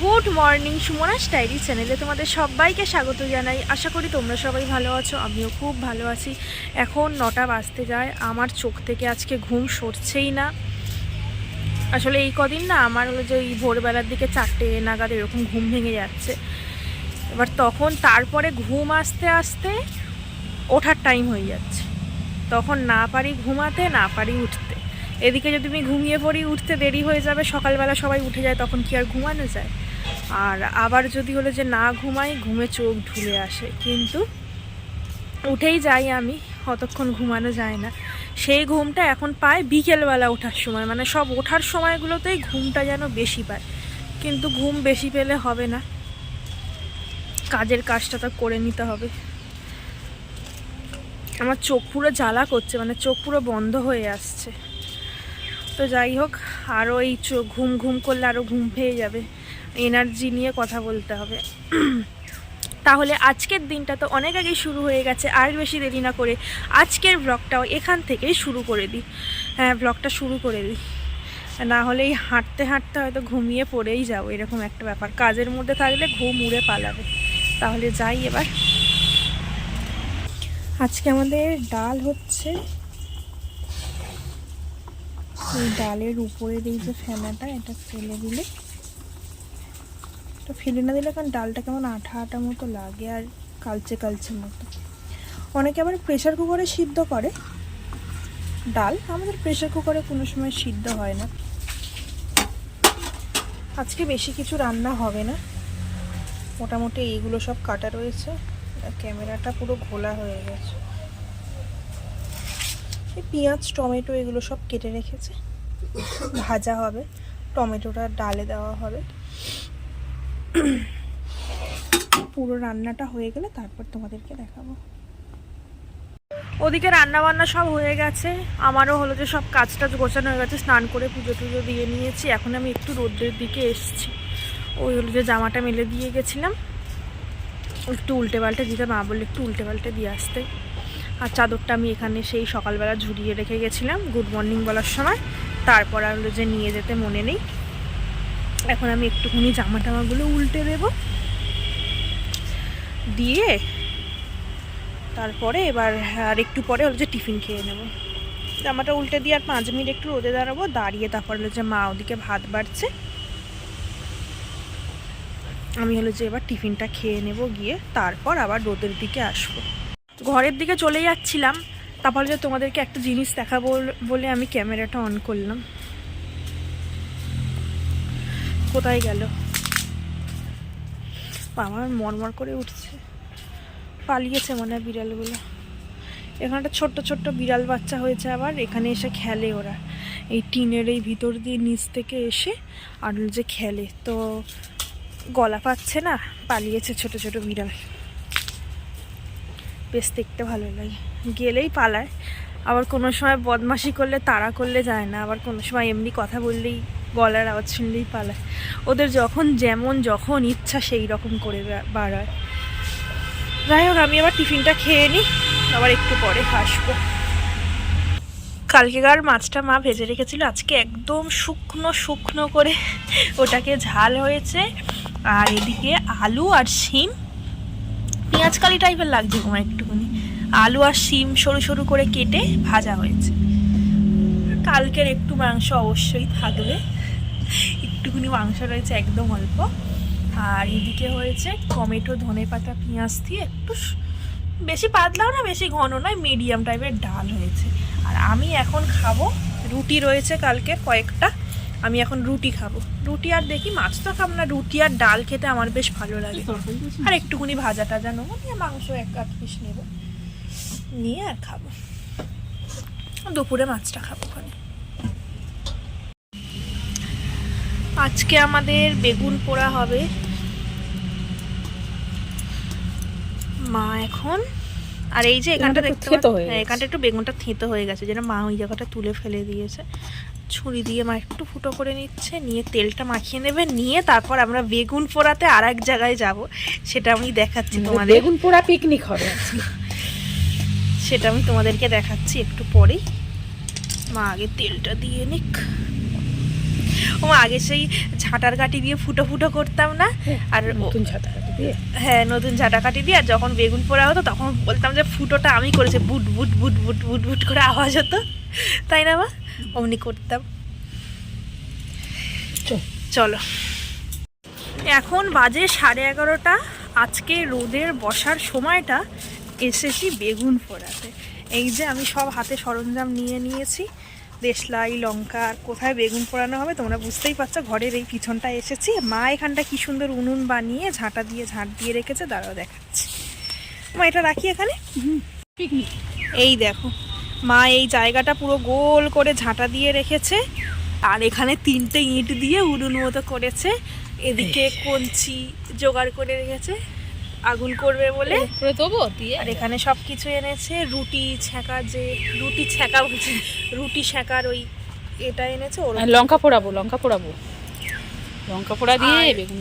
Good morning Sumana's diary চ্যানেলে তোমাদের সবাইকে স্বাগত জানাই। আশা করি তোমরা সবাই ভালো আছো, আমিও খুব ভালো আছি। এখন নটা বাজতে যায়, আমার চোখ থেকে আজকে ঘুম সরছেই না। আসলে এই কদিন না আমার হলো যে এই ভোরবেলার দিকে চারটে নাগাদ এরকম ঘুম ভেঙে যাচ্ছে। এবার তখন তারপরে ঘুম আসতে আসতে ওঠার টাইম হয়ে যাচ্ছে। তখন না পারি ঘুমাতে, না পারি উঠতে। এদিকে যদি আমি ঘুমিয়ে পড়ি, উঠতে দেরি হয়ে যাবে, সকালবেলা সবাই উঠে যায়, তখন কি আর ঘুমানো যায়? আর আবার যদি হলো যে না ঘুমাই, ঘুমে চোখ ঢুলে আসে। কিন্তু উঠেই যাই আমি, অতক্ষণ ঘুমানো যায় না। সেই ঘুমটা এখন পায় বিকেলবেলা ওঠার সময়। মানে সব ওঠার সময়গুলোতেই ঘুমটা যেন বেশি পায়। কিন্তু ঘুম বেশি পেলে হবে না। কাজের কাজটা তো করে নিতে হবে। আমার চোখ পুরো জ্বালা করছে মানে চোখ পুরো বন্ধ হয়ে আসছে। তো যাই হোক আরও এই ঘুম ঘুম করলে আরও ঘুম পেয়ে যাবে। এনার্জি নিয়ে কথা বলতে হবে। তাহলে আজকের দিনটা তো অনেক আগেই শুরু হয়ে গেছে, আর বেশি দেরি না করে আজকের ব্লগটাও এখান থেকেই শুরু করে দিই। হ্যাঁ ব্লগটা শুরু করে দিই। না হলে এই হাঁটতে হাঁটতে হয়তো ঘুমিয়ে পড়েই যাব, এরকম একটা ব্যাপার। কাজের মধ্যে থাকলে ঘুম উড়ে পালাবে। তাহলে যাই এবার। আজকে আমাদের ডাল হচ্ছে এই ডালের উপরের এই যে ফেনাটা, এটা ফেলে দিলে। এটা ফেলে না দিলে কারণ ডালটা কেমন আঠা আঠা মতো লাগে আর কালচে কালচে মতো। অনেকে আবার প্রেশার কুকারে সিদ্ধ করে। ডাল আমাদের প্রেশার কুকারে কোনো সময় সিদ্ধ হয় না। আজকে বেশি কিছু রান্না হবে না। মোটামুটি এইগুলো সব কাটা রয়েছে। ক্যামেরাটা পুরো ঘোলা হয়ে গেছে। এই পেঁয়াজ, টমেটো এগুলো সব কেটে রেখেছে। ভাজা হবে, টমেটোটা ডালে দেওয়া হবে। পুরো রান্নাটা হয়ে গেলে তারপর তোমাদেরকে দেখাবো। ওদিকে রান্না বান্না সব হয়ে গেছে। আমারও হলো যে সব কাজ টাজ গোছানো হয়ে গেছে, স্নান করে পুজো টুজো দিয়ে নিয়েছি। এখন আমি একটু রোদ্রের দিকে এসেছি। ওই হলো যে জামাটা মেলে দিয়ে গেছিলাম। একটু উল্টে পাল্টে দিতে মা বললে একটু উল্টে পাল্টে দিয়ে আসতে। আর চাদরটা আমি এখানে সেই সকালবেলা ঝুরিয়ে রেখে গেছিলাম গুড মর্নিং বলার সময়। তারপর আর যে নিয়ে যেতে মনে নেই। এখন আমি একটুখানি জামা টামাগুলো উল্টে দেব। দিয়ে তারপরে এবার আর একটু পরে হলো যে টিফিন খেয়ে নেব। জামাটা উল্টে দিয়ে আর পাঁচ মিনিট একটু রোদে দাঁড়াবো, দাঁড়িয়ে তারপর হলো যে মা ওদিকে ভাত বাড়ছে। আমি হলো যে এবার টিফিনটা খেয়ে নেব গিয়ে, তারপর আবার রোদের দিকে আসব। ঘরের দিকে চলে যাচ্ছিলাম, তারপরে যে তোমাদেরকে একটা জিনিস দেখাবো বলে আমি ক্যামেরাটা অন করলাম। কোথায় গেল? আমার মরমর করে উঠছে। পালিয়েছে মনে হয় বিড়ালগুলো। এখানে একটা ছোট্ট ছোট্ট বিড়াল বাচ্চা হয়েছে আবার, এখানে এসে খেলে ওরা। এই টিনের এই ভিতর দিয়ে নিচ থেকে এসে আর যে খেলে। তো গলা পাচ্ছে না, পালিয়েছে ছোট ছোট বিড়াল। বেশ দেখতে ভালো লাগে। গেলেই পালায়। আবার কোনো সময় বদমাশি করলে তাড়া করলে যায় না। আবার কোনো সময় এমনি কথা বললেই গলার আওয়াজ শুনলেই পালায়। ওদের যখন যেমন যখন ইচ্ছা সেই রকম করে বাড়ায়। যাই হোক, আমি আবার টিফিনটা খেয়ে নিই। আবার একটু পরে আসব। কালকেকার মাছটা মা ভেজে রেখেছিল। আজকে একদম শুকনো শুকনো করে ওটাকে ঝাল হয়েছে। আর এদিকে আলু আর শিম পেঁয়াজ কালি টাইপের লাগছে তোমার একটুখানি। আলু আর শিম সরু সরু করে কেটে ভাজা হয়েছে। কালকের একটু মাংস অবশ্যই থাকবে। একটুখানি মাংস রয়েছে একদম অল্প। আর এদিকে হয়েছে টমেটো, ধনে পাতা, পেঁয়াজ দিয়ে একটু বেশি পাতলাও না, বেশি ঘন নয় মিডিয়াম টাইপের ডাল হয়েছে। আর আমি এখন খাব, রুটি রয়েছে কালকে কয়েকটা। আমি এখন রুটি খাব। রুটি আর দেখি মাছ তো খাব না রুটি আর ডাল খেতে আমার বেশ ভালো লাগে। আর একটুখানি ভাজা টাজা নেব নিয়ে মাংস এক আধ পিস নেব। নিয়ে আর খাব। দুপুরে মাছটা খাব ওখানে। আজকে আমাদের বেগুন পোড়া হবে। মা এখন আর এই যে এখানটা দেখতে হয়ে হ্যাঁ, এখানটা একটু বেগুনটা থেঁতো হয়ে গেছে যেন মা ওই জায়গাটা তুলে ফেলে দিয়েছে। ছুরি দিয়ে মা একটু ফুটো করে নিচ্ছে নিয়ে তেলটা মাখিয়ে নেবে নিয়ে তারপর আমরা বেগুন পোড়াতে আর এক জায়গায় যাব। সেটা আমি দেখাচ্ছি তোমাদের। বেগুন পোড়া পিকনিক হবে। সেটা আমি তোমাদেরকে দেখাচ্ছি একটু পরেই। মা আগে তেলটা দিয়ে নিক। ও আগে সেই ঝাঁটার কাঠি দিয়ে ফুটো ফুটো করতাম না? আর ও- নতুন ছাতা দিয়ে। হ্যাঁ নতুন ঝাঁটা কাঠি দিয়ে। আর যখন বেগুন পোড়া হতো তখন বলতাম যে ফুটোটা আমি করেছি। বুট বুট বুট বুট বুট বুট করে আওয়াজ হতো। তাই না মা? অমনি করতাম। চলো। এখন বাজে সাড়ে এগারোটা। আজকে রোদের বসার সময়টা এসেছি বেগুন পোড়াতে এই যে আমি সব হাতে সরঞ্জাম নিয়ে নিয়েছি। দেশলাই লঙ্কা আর কোথায় বেগুন পোড়ানো হবে তোমরা বুঝতেই পারছ ঘরের এই পিছনটা এসেছি। মা এখানটা কি সুন্দর উনুন বানিয়ে ঝাঁটা দিয়ে ঝাঁট দিয়ে রেখেছে দাঁড়াও দেখাচ্ছি। মা এটা রাখি এখানে? এই দেখো। মা এই জায়গাটা পুরো গোল করে ঝাঁটা দিয়ে রেখেছে। আর এখানে তিনটে ইট দিয়ে উড়ুন মতো করেছে। এদিকে কঞ্চি জোগাড় করে রেখেছে। আগুন করবে বলে। দেবো দিয়ে। আর এখানে সব কিছু এনেছে। রুটি ছ্যাঁকা যে রুটি ছ্যাঁকা বলছি। রুটি ছ্যাঁকার ওই এটা এনেছে ওর লঙ্কা পোড়াবো লঙ্কা পোড়াবো। লঙ্কা পোড়া দিয়ে বেগুন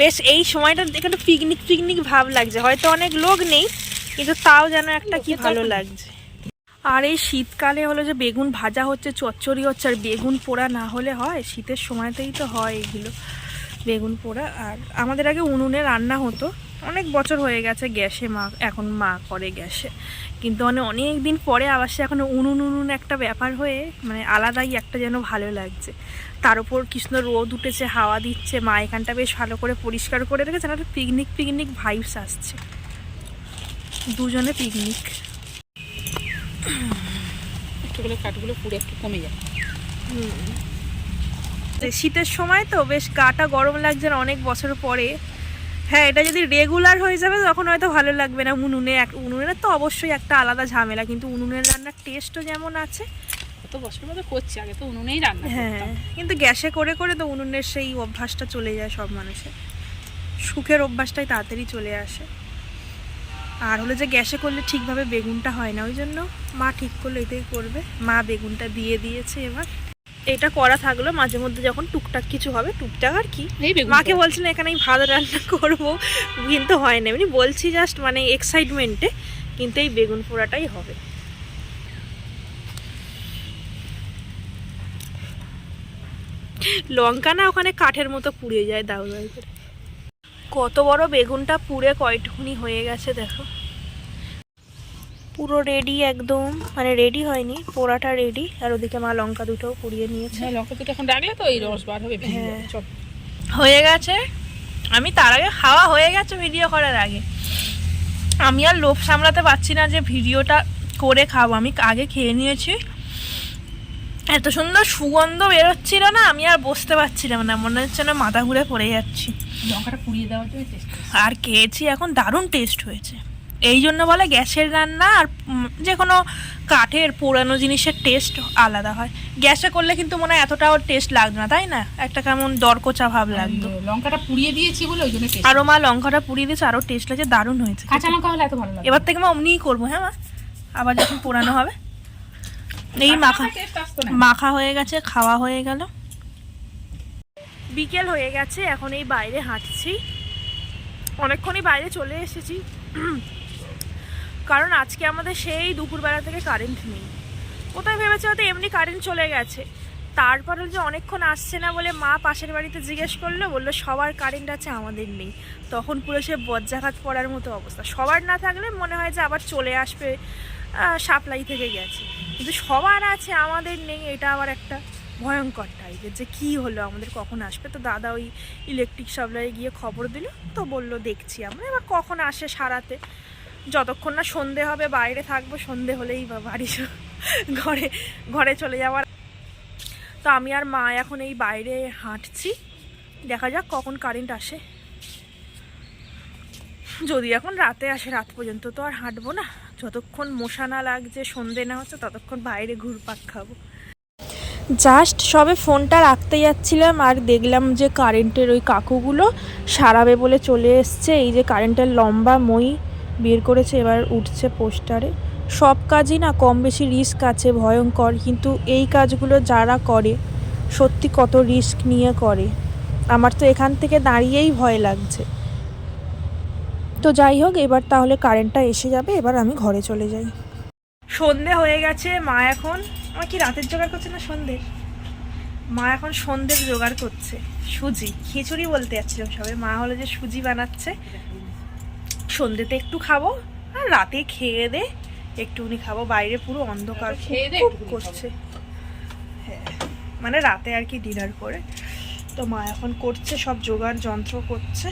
বেশ এই সময়টা এখানে পিকনিক পিকনিক ভাব লাগছে। হয়তো অনেক লোক নেই কিন্তু তাও যেন একটা কি ভালো লাগছে। আর এই শীতকালে হলো যে বেগুন ভাজা হচ্ছে, চচ্চড়ি হচ্ছে, আর বেগুন পোড়া না হলে হয়, শীতের সময়তেই তো হয় এগুলো, বেগুন পোড়া। আর আমাদের আগে উনুনে রান্না হতো, অনেক বছর হয়ে গেছে গ্যাসে মা, এখন মা করে গ্যাসে। কিন্তু মানে অনেক দিন পরে আবার সে এখন উনুন উনুন একটা ব্যাপার হয়ে মানে আলাদাই একটা যেন ভালো লাগছে। তার উপর কৃষ্ণ রোদ উঠেছে, হাওয়া দিচ্ছে, মা এখানটা বেশ ভালো করে পরিষ্কার করে রেখেছে একটা পিকনিক পিকনিক ভাইবস আসছে। দুজনে পিকনিক একটু করে কাঠগুলো পুড়ে একটু কমে যায়। শীতের সময় তো বেশ গাটা গরম লাগছে না অনেক বছর পরে। হ্যাঁ এটা যদি রেগুলার হয়ে যাবে তখন হয়তো ভালো লাগবে না। উনুনে এক উনুনের তো অবশ্যই একটা আলাদা ঝামেলা কিন্তু উনুনের রান্নার টেস্টও যেমন আছে। কত বছর মতো করছি আগে তো উনুনেই রান্না হ্যাঁ কিন্তু গ্যাসে করে করে তো উনুনের সেই অভ্যাসটা চলে যায় সব মানুষের। সুখের অভ্যাসটাই তাড়াতাড়ি চলে আসে। আর হলো যে গ্যাসে করলে ঠিকভাবে বেগুনটা হয় না ওই জন্য মা ঠিক করলে এটাই করবে। মা বেগুনটা দিয়ে দিয়েছে এবার। এটা করা থাকল মাঝে মধ্যে যখন টুকটাক কিছু হবে টুকটাক আর কি। মাকে। বলছিলাম এখানে আমি ভাত রান্না করব। কিন্তু হয় না এমনি বলছি জাস্ট মানে এক্সাইটমেন্টে কিন্তু এই বেগুন পোড়াটাই হবে। লঙ্কা না ওখানে কাঠের মতো পুড়ে যায় দাউ দাউ করে। কত বড় বেগুনটা পুড়ে কয়টুকুনি হয়ে গেছে দেখো। পুরো রেডি একদম মানে রেডি হয়নি পোড়াটা রেডি আর ওদিকে মা লঙ্কা দুটোও পুড়িয়ে নিয়েছে। হ্যাঁ লঙ্কা দুটো এখন রাখলে তো এই রস বার হবে হ্যাঁ। হয়ে গেছে। আমি তার আগে খাওয়া হয়ে গেছে ভিডিও করার আগে। আমি আর লোভ সামলাতে পারছি না যে ভিডিওটা করে খাব। আমি আগে খেয়ে নিয়েছি। এত সুন্দর সুগন্ধ বেরোচ্ছিল না আমি আর বসতে পারছিলাম না। মনে হচ্ছে না মাথা ঘুরে পড়ে যাচ্ছি। লঙ্কাটা পুড়িয়ে দেওয়ার জন্য চেষ্টা আর খেয়েছি এখন দারুণ টেস্ট হয়েছে। এই জন্য বলে গ্যাসের রান্না আর যে কোনো কাঠের পোড়ানো জিনিসের টেস্ট আলাদা হয়। গ্যাসে করলে কিন্তু মনে হয় এতটাও টেস্ট লাগতো না তাই না? একটা কেমন দরকোচা ভাব লাগতো। লঙ্কাটা পুড়িয়ে দিয়েছি বলে ওই জন্য টেস্ট আরও মা লঙ্কাটা পুড়িয়ে দিয়েছে আরও টেস্ট লাগছে দারুণ হয়েছে কাঁচা লঙ্কা হলে এত ভালো লাগে এবার থেকে মা অমনিই করব হ্যাঁ মা? আবার যখন পোড়ানো হবে। এই মাখা টেস্ট মাখা হয়ে গেছে খাওয়া হয়ে গেল। বিকেল হয়ে গেছে, এখন এই বাইরে হাঁটছি। অনেকক্ষণই বাইরে চলে এসেছি। কারণ আজকে আমাদের সেই দুপুরবেলা থেকে কারেন্ট নেই। কোথায় ভেবেছে হয়তো এমনি কারেন্ট চলে গেছে? তারপর যে অনেকক্ষণ আসছে না বলে মা পাশের বাড়িতে জিজ্ঞেস করল, বলল, সবার কারেন্ট আছে, আমাদের নেই। তখন পুরো সে বজ্রাঘাত পড়ার মতো অবস্থা। সবার না থাকলে মনে হয় যে আবার চলে আসবে সাপ্লাই থেকে গেছে। কিন্তু সবার আছে, আমাদের নেই, এটা আবার একটা। ভয়ঙ্কর টাইপের যে কি হলো, আমাদের কখন আসবে? তো দাদা ওই ইলেকট্রিক সাপ্লাই গিয়ে খবর দিল, তো বলল দেখছি আমরা, এবার কখন আসে সারাতে? যতক্ষণ না সন্ধে হবে, বাইরে থাকব, সন্ধে হলেই বা বাড়ি ঘরে ঘরে চলে যাওয়ার। তো আমি আর মা এখন এই বাইরে হাঁটছি, দেখা যাক কখন কারেন্ট আসে। যদি এখন রাতে আসে, রাত পর্যন্ত তো আর হাঁটবো না। যতক্ষণ মশা না লাগছে, সন্ধে না হচ্ছে, ততক্ষণ বাইরে ঘুরপাক খাব। জাস্ট সবে ফোনটা রাখতে যাচ্ছিলাম আর দেখলাম যে কারেন্টের ওই কাকুগুলো সারাবে বলে চলে এসছে। এই যে কারেন্টের লম্বা মই বের করেছে, এবার উঠছে পোস্টারে। সব কাজই না কম বেশি রিস্ক আছে, ভয়ঙ্কর। কিন্তু এই কাজগুলো যারা করে, সত্যি কত রিস্ক নিয়ে করে। আমার তো এখান থেকে দাঁড়িয়েই ভয় লাগছে। তো যাই হোক, এবার তাহলে কারেন্টটা এসে যাবে, এবার আমি ঘরে চলে যাই। সন্ধে হয়ে গেছে মা এখন আমার কি রাতের জোগাড় করছে না সন্ধ্যে মা এখন সন্ধ্যের জোগাড় করছে। সুজি খিচুড়ি বলতে যাচ্ছিলাম সবে। মা হলো যে সুজি বানাচ্ছে। সন্ধ্যেতে একটু খাব আর রাতে খেয়ে দে একটুখানি খাব। বাইরে পুরো অন্ধকার করছে। হ্যাঁ মানে রাতে আর কি ডিনার করে। তো মা এখন করছে সব জোগাড় যন্ত্র করছে।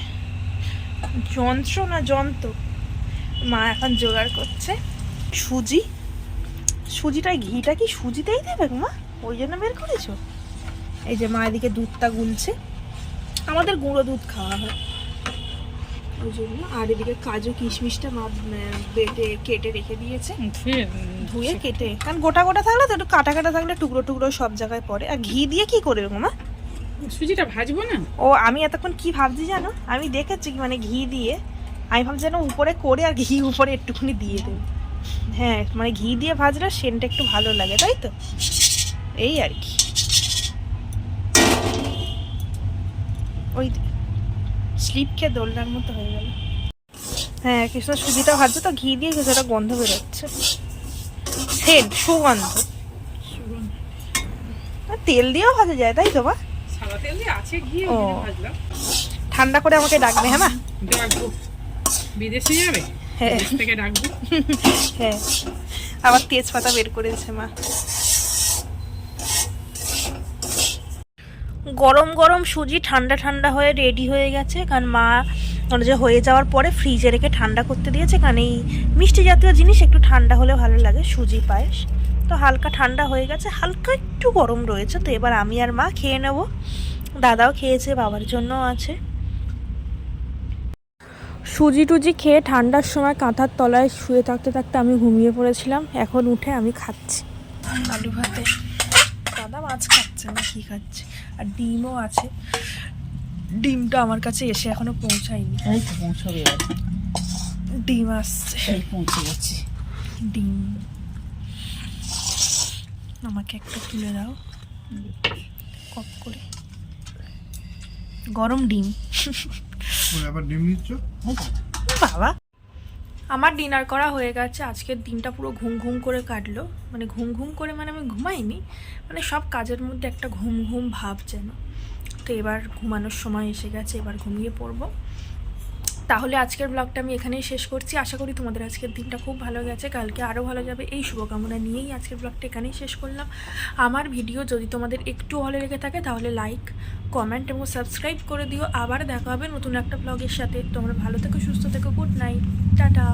যন্ত্র না যন্ত্র? মা এখন জোগাড় করছে সুজি সুজিটা ঘিটা কি সুজিতেই দেবে মা? ওই জন্য বের করেছ? এই যে মা এদিকে দুধটা গুলছে। আমাদের গুঁড়ো দুধ খাওয়া হয়। ওই জন্য। আর এদিকে কাজু কিশমিশটা মা বেটে কেটে রেখে দিয়েছে। ধুয়ে কেটে। কারণ গোটা গোটা থাকলে তো একটু কাটা কাটা থাকলে টুকরো টুকরো সব জায়গায় পড়ে। আর ঘি দিয়ে কি করে মা? সুজিটা ভাজবো না? ও আমি এতক্ষণ কি ভাবছি জানো? আমি দেখেছি কি মানে ঘি দিয়ে। আমি ভাবছি যেন উপরে করে আর ঘি উপরে একটুখানি দিয়ে দেবো। হ্যাঁ মানে ঘি দিয়ে ভাজলে সেন্টটা একটু ভালো লাগে তাই তো? এই আর কি। ওই স্লিপ খেয়ে দোলনার মতো হয়ে গেল। হ্যাঁ কৃষ্ণ সুজিটা ভাজছে তো ঘি দিয়ে কিছুটা গন্ধ বেরোচ্ছে। সেন্ট সুগন্ধ। তেল দিয়েও ভাজা যায় তাই তো বা তেল দিয়ে আছে ঘি ও। ওই জন্য ভাজলাম। ঠান্ডা করে আমাকে ডাকবে হ্যাঁ মা? ডাকবো। বিদেশে যাবে? বিদেশ থেকে ডাকবো হ্যাঁ। আবার তেজপাতা বের করেছে মা। গরম গরম সুজি ঠান্ডা ঠান্ডা হয়ে রেডি হয়ে গেছে। কারণ মা মানে যে হয়ে যাওয়ার পরে ফ্রিজে রেখে ঠান্ডা করতে দিয়েছে। কারণ এই মিষ্টি জাতীয় জিনিস একটু ঠান্ডা হলে ভালো লাগে সুজি পায়েস। তো হালকা ঠান্ডা হয়ে গেছে হালকা একটু গরম রয়েছে। তো এবার আমি আর মা খেয়ে নেব। দাদাও খেয়েছে বাবার জন্যও আছে। সুজি টুজি খেয়ে ঠান্ডার সময় কাঁথার তলায় শুয়ে থাকতে থাকতে আমি ঘুমিয়ে পড়েছিলাম। এখন উঠে আমি খাচ্ছি। আলু ভাতে। দাদা মাছ খাচ্ছে না কি খাচ্ছে? আর ডিমও আছে। ডিমটা আমার কাছে এসে এখনও পৌঁছায়নি। এই তো পৌঁছাবে ডিম আসছে। এই পৌঁছে যাচ্ছি ডিম। আমাকে একটা তুলে দাও। কপ করে। গরম ডিম। বাবা, আমার ডিনার করা হয়ে গেছে। আজকের দিনটা পুরো ঘুম ঘুম করে কাটলো। মানে ঘুম ঘুম করে মানে আমি ঘুমাইনি। মানে সব কাজের মধ্যে একটা ঘুম ঘুম ভাব যেন। তো এবার ঘুমানোর সময় এসে গেছে, এবার ঘুমিয়ে পড়ব। তাহলে আজকের ব্লগটা আমি এখানেই শেষ করছি। আশা করি তোমাদের আজকের দিনটা খুব ভালো গেছে। কালকে আরও ভালো যাবে। এই শুভকামনা নিয়েই আজকের ব্লগটা এখানেই শেষ করলাম। আমার ভিডিও যদি তোমাদের একটু ভালো লেগে থাকে, তাহলে লাইক কমেন্ট এবং সাবস্ক্রাইব করে দিও। আবার দেখা হবে নতুন একটা ব্লগের সাথে। তোমরা ভালো থেকো, সুস্থ থেকো। Good night tata